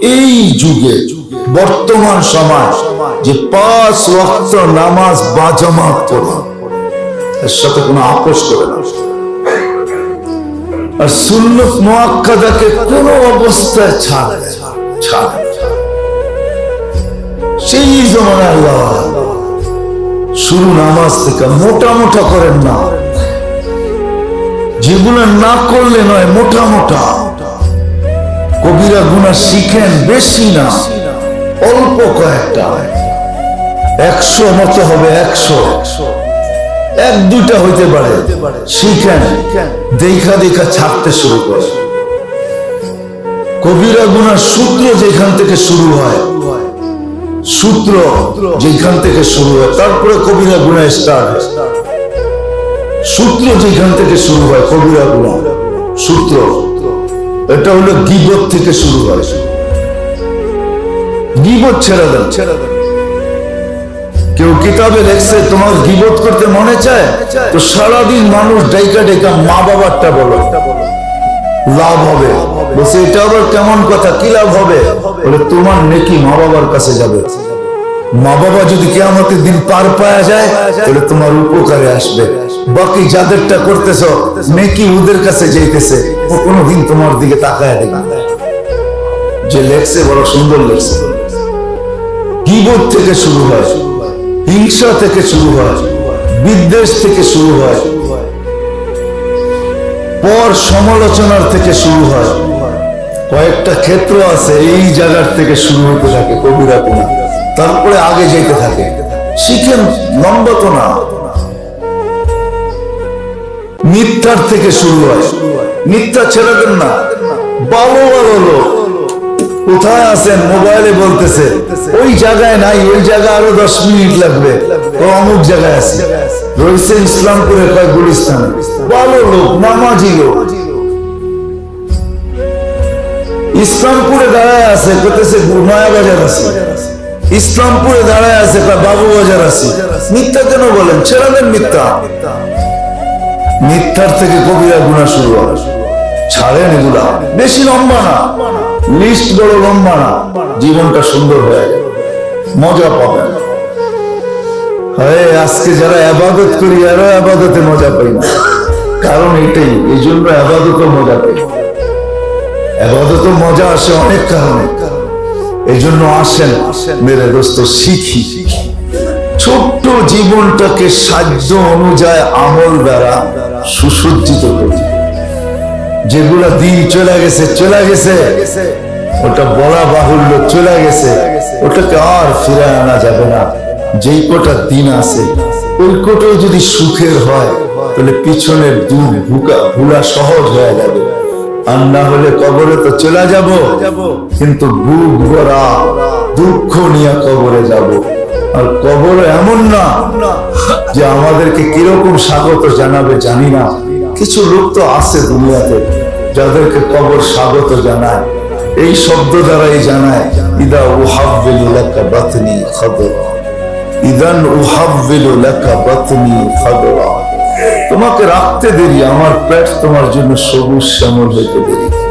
এই যুগে, বর্তমান সমাজ যে পাঁচ ওয়াক্ত নামাজ বাজামাত করে এর সাথে কোনো আপোষ করে না। আর সুন্নত মোয়াক্কাদাকে কোনো অবস্থায় ছাড় ছাড়। সেই জমানায় আল্লাহ শুরু নামাজ থেকে মোটা মোটা করেন না। যেগুলো না করলে নয়, মোটা মোটা। কবিরা গুণা শিখেন বেশি না, অল্প কয়েকটা। একশো মতো হবে একশো। এক দুইটা হইতে পারে। শিখেন, দেখা দেখা ছাড়তে শুরু করে। কবিরা গুণার সূত্র যেখান থেকে শুরু হয়, সূত্র যেখান থেকে শুরু হয়, তারপরে কবিরা গুণা স্টার্ট সূত্র যেখান থেকে শুরু হয়, কবিরা গুণা সূত্র। এটা হলো গিবত থেকে শুরু হয়। গিবত ছেড়ে দেন ছেড়ে দেন কেউ কিতাবে লেখছে, তোমার গিবত করতে মনে চায়? তো সারাদিন মানুষ ডাইকা ডাইকা মা বাবারটা বলো। লাভ হবে। বলছে, এটা আবার কেমন কথা? কি লাভ হবে? বলে, তোমার নেকি মা বাবার কাছে যাবে। মা বাবা যদি কেয়ামতের দিন পার পাওয়া যায়, তাহলে তোমার উপকারে আসবে। বাকি যাদেরটা করতেছ, নেকি ওদের কাছে যাইতেছে ও কোনোদিন তোমার দিকে তাকায় দেখবে যে লেখছে, বড় সুন্দর লেখছে। থেকে শুরু হয়, হিংসা থেকে শুরু হয়, বিদ্বেষ থেকে শুরু হয়, পর সমালোচনার থেকে শুরু হয়। কয়েকটা ক্ষেত্র আছে, এই জায়গার থেকে শুরু হতে থাকে, কবিরা কোনা। তারপরে আগে যেতে থাকে। শিখেন লম্বা তো না। মিথ্যার থেকে শুরু হয়। মিথ্যা ছেড়ে দেন না। ভালো ভালো কোথায় আছেন? মোবাইলে বলতেছে, ওই জায়গায় নাই, ওই জায়গায় আরও দশ মিনিট লাগবে। তো অমুক জায়গায় আছে। রয়েছে ইসলামপুরে কয় গুলিস্তানে। ভালো লোক, নামাজি লোক। ইসলামপুরে দাঁড়ায় আছে কোথাছে নয়া বাজার আছে। ইসলামপুরে দাঁড়ায় আছে বাবু বাজার আছে। মিথ্যা কেন বলেন? ছেড়ে দেন মিথ্যা। মিথ্যার থেকে কবিরা গুণা শুরু হয় ছাড়েন এগুলা। বেশি লম্বা না। লিস্ট বড় লম্বা না। জীবনটা সুন্দর হয়ে মজা পাবেন। আজকে যারা আবাদত করি আরও আবাদতে মজা পাই না। কারণ এটাই, এই জন্য আবাদত মজা পাই আবাদত মজা আসে অনেক কারণে। এই জন্য আসেন মেরে দোস্ত, শিখি। ছোট্ট জীবনটাকে সাধ্য অনুযায়ী আমল দ্বারা সুসজ্জিত করি। যেগুলা দিন চলে গেছে চলে গেছে। ওটা বলা বাহুল্য চলে গেছে। ওটাকে আর ফিরে আনা যাবে না। যেই কটা দিন আছে, ওই কোটাও যদি সুখের হয়, তাহলে পিছনের দুঃখ ভুকা ভুলা সহজ হয়ে যাবে। আর না হলে কবরে তো চলে যাব। কিন্তু বুক ভরা দুঃখ নিয়ে কবরে যাব। আর কবর এমন না যে আমাদেরকে কীরকম স্বাগত জানাবে, জানি না। কিছু লোক তো আছে দুনিয়াতে যাদেরকে কবর স্বাগত জানায়। এই শব্দ দ্বারাই জানায়, ইদা উহাব্বিলু লাকা বাতনি খাদরা। ইদান উহাব্বিলু লাকা বাতনি খাদরা। তোমাকে রাখতে দেরি আমার পেট তোমার জন্য সবুজ শ্যামল হইতে দেরি।